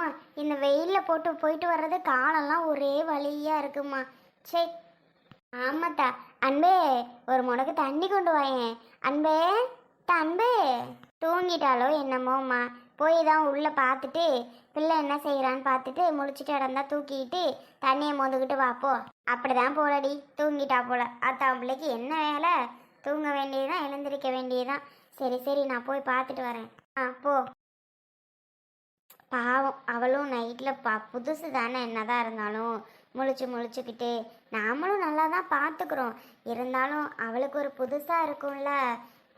ஏம்மா இந்த வெயிலில் போட்டு போயிட்டு வர்றது காலெல்லாம் ஒரே வழியாக இருக்குமா. சே ஆமாத்தா. அன்பே ஒரு முடக்கு தண்ணி கொண்டு வாயேன். அன்பே தா, அன்பே தூங்கிட்டாலோ என்னமோம்மா. போய் தான் உள்ளே பார்த்துட்டு பிள்ளை என்ன செய்கிறான்னு பார்த்துட்டு முழிச்சிட்டு இடந்தா தூக்கிட்டு தண்ணியை மோந்துக்கிட்டு வாப்போ அப்படிதான் போலடி. தூங்கிட்டா போல. அத்தான் பிள்ளைக்கு என்ன வேலை? தூங்க வேண்டியதுதான் எழுந்திருக்க வேண்டியதுதான். சரி சரி நான் போய் பார்த்துட்டு வரேன். ஆ போ. பாவம் அவளும் நைட்டில் பா புதுசு தானே என்னதான் இருந்தாலும். முழிச்சு முழிச்சுக்கிட்டு நாமளும் நல்லா தான் பார்த்துக்குறோம் இருந்தாலும் அவளுக்கு ஒரு புதுசாக இருக்கும்ல.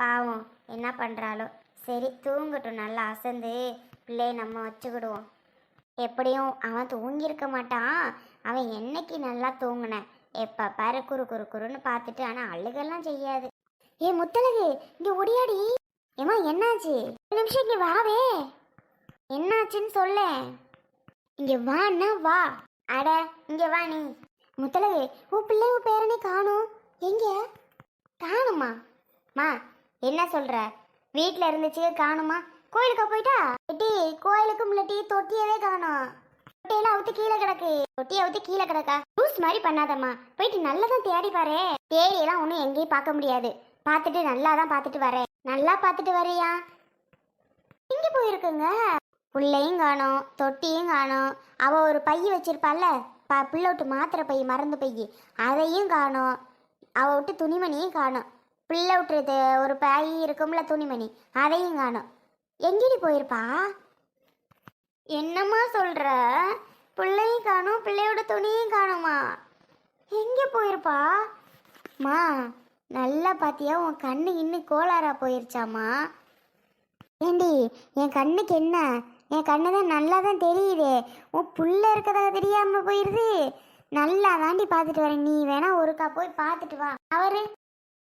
பாவம் என்ன பண்ணுறாளோ சரி தூங்கட்டும் நல்லா அசந்து பிள்ளைய நம்ம வச்சுக்கிடுவோம். எப்படியும் அவன் தூங்கியிருக்க மாட்டான். அவன் என்னைக்கு நல்லா தூங்கினேன் எப்போ பாரு குறு குறு குறுன்னு பார்த்துட்டு ஆனால் அழுகெல்லாம் செய்யாது. ஏ முத்தழகு இங்கே ஒடியாடி ஏமா என்னாச்சு? ஒரு நிமிஷம் இங்கே வாவே. என்னாச்சுன்னு சொல்ல. இங்கே வான்னா வா. அட இங்கே வா நீ. முத்தலகு உன் பிள்ளை உன் பேரனே காணும். எங்க? காணுமா? மா என்ன சொல்ற? வீட்டில் இருந்துச்சு காணுமா? கோயிலுக்கா போயிட்டா? எட்டி கோயிலுக்கு முன்னாடி தொட்டியவே காணும். தொட்டியெல்லாம் அவுத்து கீழே கிடக்கு. தொட்டி அவுத்து கீழே கிடக்கா. லூஸ் மாதிரி பண்ணாதம்மா. போயிட்டு நல்லதான் தேடி பாரு. தேடியெல்லாம் ஒன்றும் எங்கேயும் பார்க்க முடியாது. பார்த்துட்டு நல்லா தான் பார்த்துட்டு வரேன். நல்லா பார்த்துட்டு வரையா? இங்கே போயிருக்குங்க? புள்ளையும் காணோம் தொட்டியும் காணோம். அவள் ஒரு பை வச்சிருப்பாள்ல ப பிள்ளை விட்டு மாத்திரை பை மறந்து பை அதையும் காணோம். அவள் விட்டு துணிமணியும் காணோம். பிள்ளை விட்டுறது ஒரு பை இருக்கும்ல துணிமணி அதையும் காணும். எங்கடி போயிருப்பா? என்னம்மா சொல்ற? பிள்ளையும் காணும் பிள்ளையோட துணியும் காணுமா? எங்கே போயிருப்பா? மா நல்லா பாத்தியா உன் கண்ணு இன்னும் கோளாறா போயிருச்சாமா? ஏண்டி என் கண்ணுக்கு என்ன? என் கண்ணு தான் நல்லா தான் தெரியுது. உன் புள்ள இருக்கதா தெரியாமல் போயிடுது நல்லா தாண்டி பார்த்துட்டு வரேன். நீ வேணா ஒருக்கா போய் பார்த்துட்டு வா. அவரு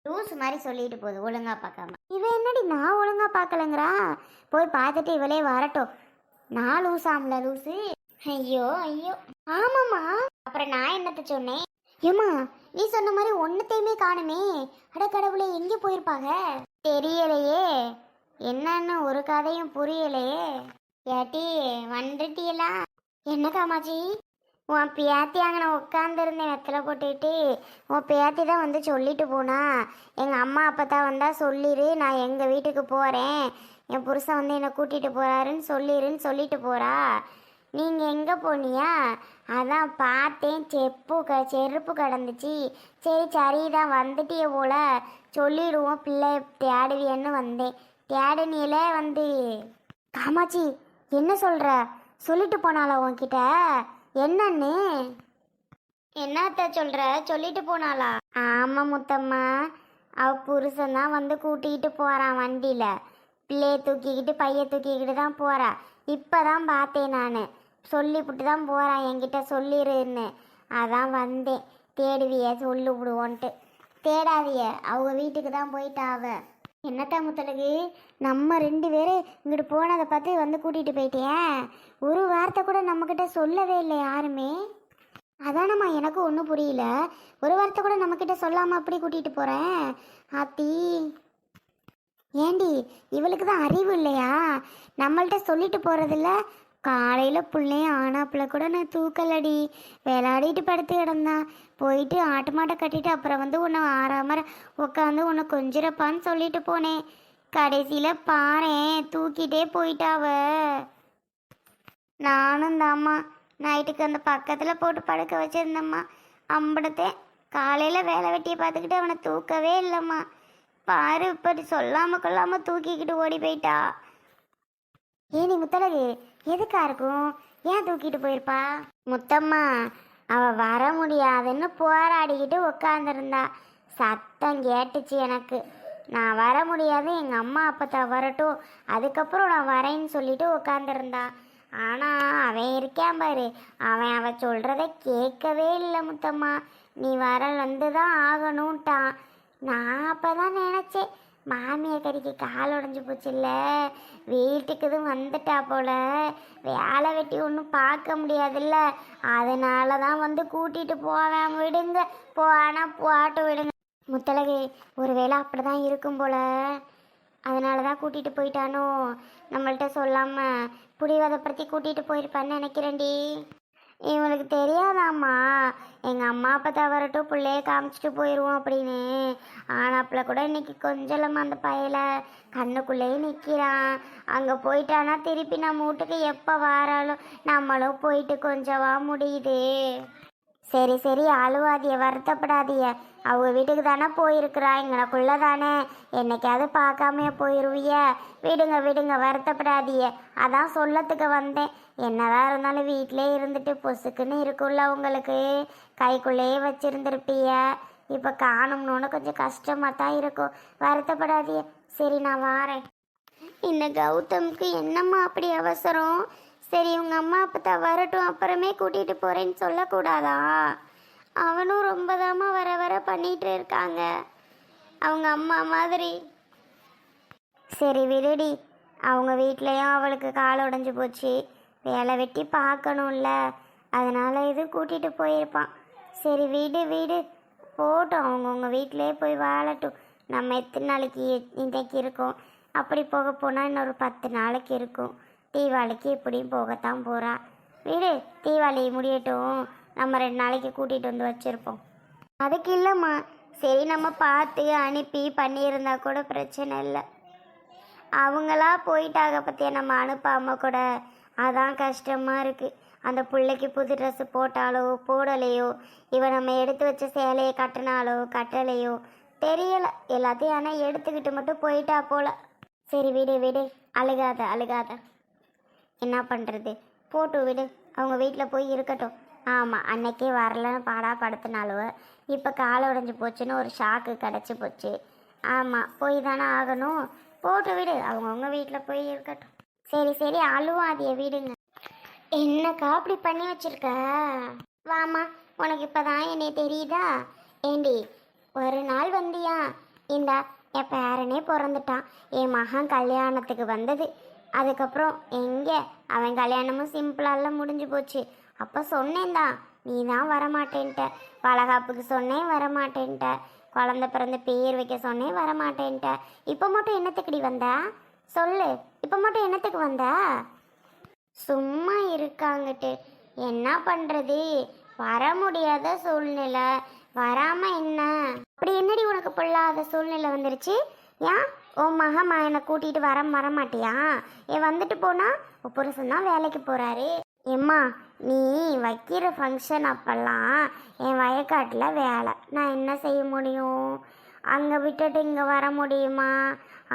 லூஸ் மாதிரி சொல்லிட்டு போகுது ஒழுங்கா பார்க்காம. இவ என்னடி நான் ஒழுங்கா பார்க்கலங்கிறா? போய் பார்த்துட்டு இவளே வரட்டும். நான் லூஸ் ஆம்ல லூசு. ஐயோ ஐயோ. ஆமாம்மா. அப்புறம் நான் என்னத்த சொன்னேன்? ஏம்மா நீ சொன்ன மாதிரி ஒன்றுத்தையுமே காணுமே. அட கடவுளே எங்கே போயிருப்பாங்க? தெரியலையே. என்னன்னு ஒரு கதையும் புரியலையே. ஏட்டி வந்துட்டியலா? என்ன காமாச்சி உன் பேத்தி அங்கே நான் உட்காந்துருந்தேன் வெத்தலை போட்டுக்கிட்டு உன் பேத்தி தான் வந்து சொல்லிட்டு போனா. எங்கள் அம்மா அப்பா தான் வந்தால் சொல்லிடு நான் எங்கள் வீட்டுக்கு போகிறேன் என் புருஷன் வந்து என்னை கூட்டிகிட்டு போகிறாருன்னு சொல்லிடுன்னு சொல்லிட்டு போகிறா நீங்கள் எங்கே போனியா? அதான் பார்த்தேன் செப்பு க செருப்பு கிடந்துச்சு. சரி சரிதான் வந்துட்டிய போல. சொல்லிடுவோம் பிள்ளை தேடுவியன்னு வந்தேன். தேடுனியில வந்து. காமாச்சி என்ன சொல்ற? சொல்லிட்டு போனாளா உன்கிட்ட? என்னன்னு என்னத்த சொல்ற? சொல்லிட்டு போனாளா? ஆமா முத்தம்மா. அவ புருஷன் தான் வந்து கூட்டிக்கிட்டு போறான் வண்டியில. பிள்ளைய தூக்கிக்கிட்டு பைய தூக்கிக்கிட்டு தான் போறா. இப்பதான் பார்த்தேன் நான். சொல்லிவிட்டு தான் போறான் என்கிட்ட சொல்லிருன்னு. அதான் வந்தேன். தேடுவிய சொல்லி விடுவோன்ட்டு தேடாதிய. அவங்க வீட்டுக்கு தான் போயிட்டா அவ. என்னத்தா முத்தழகு? நம்ம ரெண்டு பேரும் இங்கிட்டு போனதை பார்த்து வந்து கூட்டிகிட்டு போயிட்டேன் ஒரு வார்த்தை கூட நம்மக்கிட்ட சொல்லவே இல்லை யாருமே. அதானம்மா எனக்கும் ஒன்றும் புரியல. ஒரு வார்த்தை கூட நம்மக்கிட்ட சொல்லாமல் அப்படி கூட்டிகிட்டு போகிறேன் ஆத்தி. ஏண்டி இவளுக்கு தான் அறிவு இல்லையா? நம்மள்கிட்ட சொல்லிட்டு போகிறதில்ல காலையில் பிள்ளையும் ஆனாப்புல கூட நான் தூக்கலடி. விளையாடிட்டு படுத்து கிடந்தான் போயிட்டு ஆட்டு மாட்டை கட்டிட்டு அப்புறம் வந்து உன்னை ஆறாமற உட்காந்து உன்னை கொஞ்சிறப்பான்னு சொல்லிட்டு போனேன். கடைசியில் பாரேன் தூக்கிட்டே போயிட்டாவ நானும் தாம்மா நைட்டுக்கு அந்த பக்கத்தில் போட்டு படுக்க வச்சுருந்தம்மா. அம்படத்தேன் காலையில் வேலை வெட்டியை பார்த்துக்கிட்டு அவனை தூக்கவே இல்லைம்மா. பாரு இப்படி சொல்லாம கொள்ளாம தூக்கிக்கிட்டு ஓடி போயிட்டா. ஏனி முத்தழகு எதுக்கா இருக்கும்? ஏன் தூக்கிட்டு போயிருப்பா? முத்தம்மா அவ வர முடியாதுன்னு போராடிக்கிட்டு உட்காந்துருந்தா சத்தம் கேட்டுச்சு எனக்கு. நான் வர முடியாது எங்கள் அம்மா அப்பத்தா வரட்டும் அதுக்கப்புறம் நான் வரேன்னு சொல்லிட்டு உட்காந்துருந்தா ஆனால் அவன் இருக்கான் பாரு. அவன் அவ சொல்கிறத கேட்கவே இல்லை முத்தம்மா. நீ வர வந்து தான் ஆகணும்ட்டான். நான் அப்போ தான் நினச்சேன் மாமியார் கறிக்கு கால் உடஞ்சி போச்சுல்ல. வீட்டுக்குதும் வந்துட்டா போல. வேலை வெட்டி ஒன்றும் பார்க்க முடியாதுல்ல. அதனால தான் வந்து கூட்டிகிட்டு போவேன் விடுங்க. போனால் போட்டு விடுங்க. முத்தலகை ஒருவேளை அப்படி தான் இருக்கும் போல. அதனால தான் கூட்டிகிட்டு போயிட்டானோ? நம்மள்கிட்ட சொல்லாமல் புடிவதப்படுத்தி கூட்டிகிட்டு போயிருப்பான்னு நினைக்கிறேன்டி. இவனுக்கு தெரியாத? எங்கள் அம்மா அப்போ தவறட்டும் பிள்ளையை பிள்ளைய காமிச்சிட்டு போயிடுவோம் அப்படின்னு. ஆனாப்புல கூட இன்னைக்கு கொஞ்சலம்மா அந்த பயல கண்ணுக்குள்ளேயே நிற்கிறான் அங்கே போயிட்டானா திருப்பி நம்ம வீட்டுக்கு எப்போ வாராலும் நம்மளும் போயிட்டு கொஞ்சவா முடியுது. சரி சரி அழுவாதிய வருத்தப்படாதிய அவங்க வீட்டுக்கு தானே போயிருக்கிறா இங்கனக்குள்ள தானே என்னைக்காவது பார்க்காமையே போயிருவிய. விடுங்க விடுங்க வருத்தப்படாதிய அதான் சொல்லத்துக்கு வந்தேன். என்னதான் இருந்தாலும் வீட்டிலே இருந்துட்டு பொசுக்குன்னு இருக்குல்ல உங்களுக்கு. கைக்குள்ளேயே வச்சுருந்துருப்பிய. இப்போ காணும்னு கொஞ்சம் கஷ்டமாக தான் இருக்கும். வருத்தப்படாதிய சரி நான் வாரேன். இந்த கௌதம்க்கு என்னம்மா அப்படி அவசரம்? சரி உங்க அம்மா அப்பா வரட்டும் அப்புறமே கூட்டிட்டு போறேன்னு சொல்லக்கூடாதா? அவனும் ரொம்ப தாமா வர வர பண்ணிட்டு இருக்காங்க. அவங்க அம்மா மாதிரி. சரி விடுடி. அவங்க வீட்லேயும் அவளுக்கு கால் உடைஞ்சு போச்சு. வேலை வெட்டி பார்க்கணும்ல. அதனால இது கூட்டிட்டு போயிருப்பான். சரி வீடு வீடு. போட்டோம். அவங்கவுங்க வீட்டிலே போய் வாழட்டும். நம்ம எத்தனை நாளைக்கு இன்றைக்கு இருக்கோம். அப்படி போக போனால் இன்னொரு பத்து நாளைக்கு இருக்கும். தீபாவளிக்கு இப்படியும் போகத்தான் போகிறா வீடு தீபாவளி முடியட்டும். நம்ம ரெண்டு நாளைக்கு கூட்டிகிட்டு வந்து வச்சுருப்போம். அதுக்கு இல்லைம்மா. சரி நம்ம பார்த்து அனுப்பி பண்ணியிருந்தா கூட பிரச்சனை இல்லை. அவங்களா போயிட்டாக பற்றிய நம்ம அனுப்பாமல் கூட? அதான் கஷ்டமாக இருக்குது அந்த பிள்ளைக்கு புது ட்ரெஸ்ஸு போட்டாலோ போடலையோ இவன் நம்ம எடுத்து வச்ச சேலையை கட்டினாலோ கட்டலையோ தெரியலை. எல்லாத்தையும் ஆனால் எடுத்துக்கிட்டு மட்டும் போயிட்டா போல. சரி விடு விடு. அழுகாத அழுகாத. என்ன பண்ணுறது போட்டு விடு. அவங்க வீட்டில் போய் இருக்கட்டும். ஆமாம் அன்னைக்கே வரலன்னு பாடா படுத்தினாலுவ இப்போ காலை உடஞ்சி போச்சுன்னு ஒரு ஷாக்கு கிடச்சி போச்சு. ஆமாம் போய் தானே ஆகணும். போட்டு விடு. அவங்கவுங்க வீட்டில் போய் இருக்கட்டும். சரி சரி அழுவாதிய வீடுங்க. என்னக்கா அப்படி பண்ணி வச்சிருக்க? வாமா உனக்கு இப்போதான் என்னை தெரியுதா? ஏண்டி ஒரு நாள் வந்தியா? இந்த என் பேரனே பிறந்துட்டான். என் மகன் கல்யாணத்துக்கு வந்தது. அதுக்கப்புறம் எங்கே? அவன் கல்யாணமும் சிம்பிளாலாம் முடிஞ்சு போச்சு. அப்போ சொன்னேன் தான் நீ தான் வரமாட்டேன்ட்ட. வளகாப்புக்கு சொன்னேன் வரமாட்டேன்ட்ட. குழந்த பிறந்த பேர் வைக்க சொன்னேன் வரமாட்டேன்ட்ட. இப்போ மட்டும் என்னத்துக்குடி வந்த? சொல்லு இப்போ மட்டும் என்னத்துக்கு வந்த? சும்மா இருக்காங்கட்டு. என்ன பண்ணுறது வர முடியாத சூழ்நிலை. வராமல் என்ன? அப்படி என்னடி உனக்கு பொல்லாத சூழ்நிலை வந்துருச்சு? ஏன்? ஓ மகமா என்னை கூட்டிகிட்டு வர வர மாட்டியா ஏன் வந்துட்டு போனால் புருஷன் தான் வேலைக்கு போகிறாரு எம்மா நீ வைக்கிற ஃபங்க்ஷன் அப்போல்லாம் என் வயக்காட்டில் வேலை. நான் என்ன செய்ய முடியும்? அங்கே விட்டுட்டு இங்கே வர முடியுமா?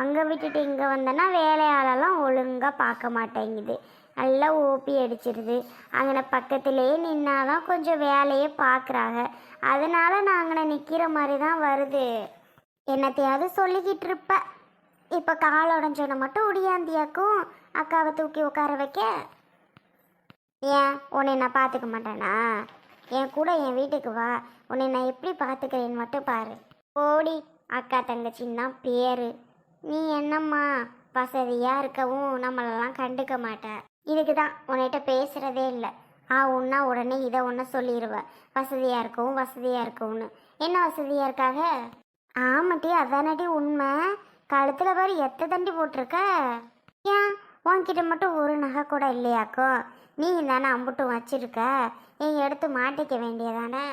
அங்கே விட்டுட்டு இங்கே வந்தேன்னா வேலையாளெல்லாம் ஒழுங்காக பார்க்க மாட்டேங்குது. நல்லா ஓப்பி அடிச்சிருது. அங்கே பக்கத்துலேயே நின்னாதான் கொஞ்சம் வேலையே பார்க்குறாங்க. அதனால நான் அங்கே நிற்கிற மாதிரி தான் வருது. என்னத்தையாவது சொல்லிக்கிட்டு இருப்பேன் இப்போ கால் உடஞ்சோன மட்டும் உடியாந்தியாக்கும் அக்காவை தூக்கி உட்கார வைக்க. ஏன்? உன்னை நான் பார்த்துக்க மாட்டேனா? என் கூட என் வீட்டுக்கு வா. உன்னை நான் எப்படி பார்த்துக்கிறேன்னு மட்டும் பாரு. ஓடி அக்கா தங்கச்சின்னா தான் பேர். நீ என்னம்மா? வசதியாக இருக்கவும் நம்மளெல்லாம் கண்டுக்க மாட்ட. இதுக்கு தான் உன்கிட்ட பேசுகிறதே இல்லை. ஆ உன்னா உடனே இதை ஒன்று சொல்லிடுவ வசதியாக இருக்கவும் வசதியாக இருக்கவும்னு. என்ன வசதியாக இருக்காக? ஆமாட்டி அதானடி உண்மை. கழுத்தில் பாரு எத்த தண்டி போட்டிருக்க? ஏன்? உன்கிட்ட மட்டும் ஒரு நகை கூட இல்லையாக்கோ? நீ தானே அம்புட்டும் வச்சிருக்க? நீ எடுத்து மாட்டிக்க வேண்டியதானே?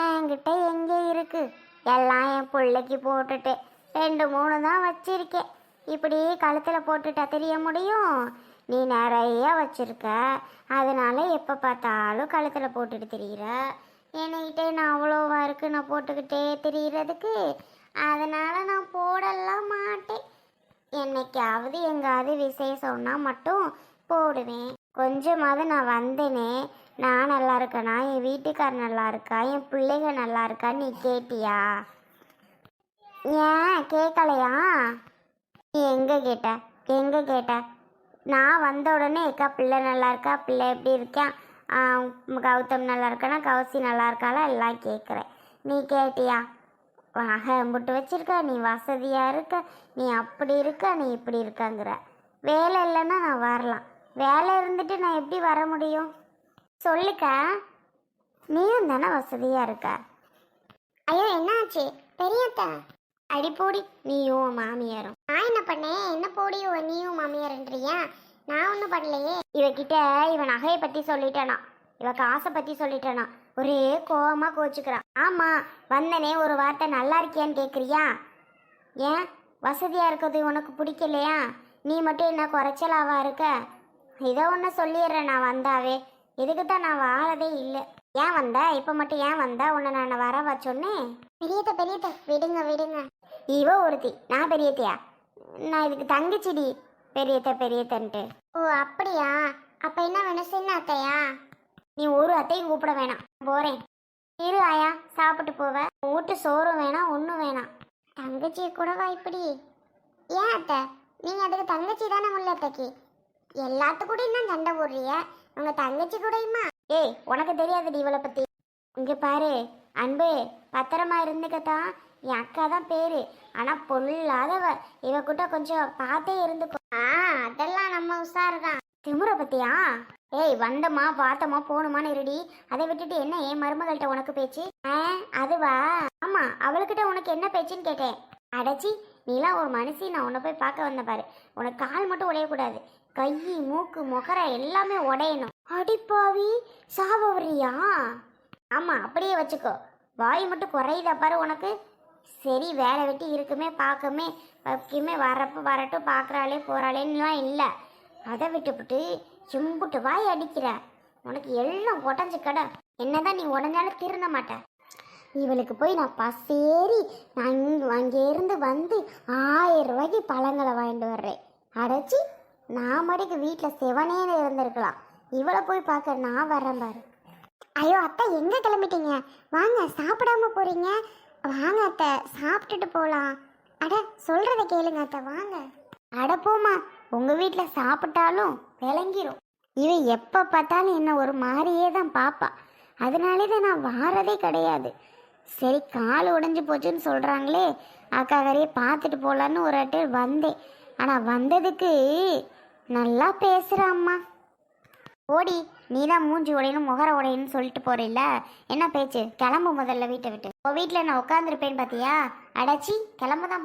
என்கிட்ட எங்கே இருக்கு? எல்லாம் என் பிள்ளைக்கு போட்டுட்டு ரெண்டு மூணு தான் வச்சிருக்கேன் இப்படி கழுத்தில் போட்டுட்டா தெரிய முடியும்? நீ நிறைய வச்சிருக்க. அதனால எப்போ பார்த்தாலும் கழுத்தில் போட்டுட்டு தெரிகிற என்கிட்ட நான் அவ்வளோவா இருக்கு நான் போட்டுக்கிட்டே தெரிகிறதுக்கு அதனால நான் போடலாம் மாட்டேன். என்னைக்காவது எங்காவது விசேஷம்னா மட்டும் போடுவேன். கொஞ்சமாவது நான் வந்தேனே நான் நல்லா இருக்கேனா? என் வீட்டுக்கார் நல்லா இருக்கா? என் பிள்ளைங்க நல்லா இருக்கா? நீ கேட்டியா? ஏன்? கேட்கலையா? நீ எங்கே கேட்ட? எங்கே கேட்ட? நான் வந்த உடனே அக்கா பிள்ளை நல்லா இருக்கா? பிள்ளை எப்படி இருக்கா? கௌதம் நல்லா இருக்கானா? கௌசி நல்லா இருக்காளா? எல்லாம் கேட்குறேன். நீ கேட்டியா? வாக முட்டு வச்சிருக்க நீ வசதியாக இருக்க நீ அப்படி இருக்க நீ இப்படி இருக்கங்கிற. வேலை இல்லைன்னா நான் வரலாம். வேலை இருந்துட்டு நான் எப்படி வர முடியும்? சொல்லுக்க நீயும் தானே வசதியாக இருக்க? ஐயோ என்னாச்சு? பெரியத்தா. அடி போடி நீயும் உன் மாமியாரும். நான் என்ன பண்ணேன்? என்ன போடி நீயும் மாமியாருன்றியா? நான் ஒன்றும் பண்ணலையே. இவகிட்ட இவன் நகையை பற்றி சொல்லிட்டேனா? இவ காசை பற்றி சொல்லிட்டேனா? ஒரே கோவமா கோச்சுக்கிறான். ஆமா வந்தனே ஒரு வார்த்தை நல்லா இருக்கியான்னு கேட்குறியா ஏன்? வசதியாக இருக்கிறது உனக்கு பிடிக்கலையா? நீ மட்டும் என்ன குறைச்சலாவா இருக்க? இதை ஒன்று சொல்லிடுறேன் நான் வந்தாவே. இதுக்கு தான் நான் வாழதே இல்லை. ஏன் வந்த? இப்போ மட்டும் ஏன் வந்த? உன்னை நான் வர சொன்னேன்? பெரியத்த பெரியத்த விடுங்க விடுங்க. இவ ஒருத்தி. நான் பெரியத்தையா? நான் இதுக்கு தங்கச்சிடி. பெரியத்த பெரியத்தன்ட்டு. ஓ அப்படியா? அப்போ என்ன வேணும்? சின்ன அத்தையா? நீ ஒரு அத்தையும் கூப்பிட வேணாம். போறேன். இரு ஆயா சாப்பிட்டு போவ. வீட்டு சோறும் வேணாம் ஒன்றும் வேணாம். தங்கச்சி கூடவா இப்படி? ஏன் அத்தை? நீங்கள் அதுக்கு தங்கச்சி தானே முல்லத்தைக்கு எல்லாத்து கூடயும் தான் சண்டை போடுறிய உங்க தங்கச்சி கூடயுமா? ஏய் உனக்கு தெரியாதுடி இவளை பத்தி. இங்க பாரு அன்பு பத்திரமா இருந்துக்கத்தான். என் அக்கா தான் பேரு. ஆனா பொல்லாதவ இவ கிட்ட கொஞ்சம் பார்த்தே இருந்துக்கும் ஆ அதெல்லாம் நம்ம உஷாரு தான் திமுறை பத்தியா? ஏய் வந்தமா பார்த்தமா போகணுமான்னு இருடி. அதை விட்டுட்டு என்ன என் மருமகள்கிட்ட உனக்கு பேச்சு? ஆ அதுவா? ஆமா அவளுக்கிட்ட உனக்கு என்ன பேச்சுன்னு கேட்டேன். அடச்சி நீலாம் ஒரு மனுஷி நான் உன்னை போய் பார்க்க வந்த பாரு. உனக்கு கால் மட்டும் உடையக்கூடாது. கை மூக்கு முகர எல்லாமே உடையணும். அடிப்பாவி சாபவரியா ஆமா அப்படியே வச்சுக்கோ. வாய் மட்டும் குறையுதா பாரு உனக்கு? சரி வேலை வெட்டி இருக்குமே பார்க்குமே வைக்குமே வரப்ப வரட்டும் பார்க்குறாளே போகிறாளேன்னுலாம் இல்லை. அதை விட்டுவிட்டு சும்புட்டு வாய் அடிக்கிற. உனக்கு எல்லாம் உடஞ்சு கடை. என்னதான் நீ உடஞ்சாலும் திருந்த மாட்ட. இவளுக்கு போய் நான் பசேரி நான் அங்கேருந்து வந்து ஆயிரம் ரூபாய்க்கு பழங்களை வாங்கிட்டு வர்றேன். அடைச்சி நான் மடிக்கு வீட்டில் செவனேன்னு இருந்திருக்கலாம். இவளை போய் பார்க்க நான் வரேன் பாரு. ஐயோ அத்தை எங்கே கிளம்பிட்டீங்க? வாங்க சாப்பிடாம போகிறீங்க வாங்க அத்தை சாப்பிட்டுட்டு போகலாம் அட சொல்கிறத கேளுங்க அத்தை வாங்க. அட போமா உங்கள் வீட்டில் சாப்பிட்டாலும் விளங்கிரும். இவன் எப்போ பார்த்தாலும் என்ன ஒரு மாதிரியே தான் பாப்பா. அதனாலே தான் நான் வாரதே கிடையாது. சரி கால் உடைஞ்சு போச்சுன்னு சொல்கிறாங்களே அக்கா கரையை பார்த்துட்டு போகலான்னு ஒரு வாட்டி வந்தேன். ஆனால் வந்ததுக்கு நல்லா பேசுகிற அம்மா. ஓடி நீ தான் மூஞ்சி உடையணும் முகர உடையணும்னு சொல்லிட்டு போறில்ல? என்ன பேச்சு? கிளம்பு முதல்ல வீட்டை விட்டு. உன் வீட்டில் நான் உட்காந்துருப்பேன்னு பார்த்தியா? அடச்சி கிளம்ப தான்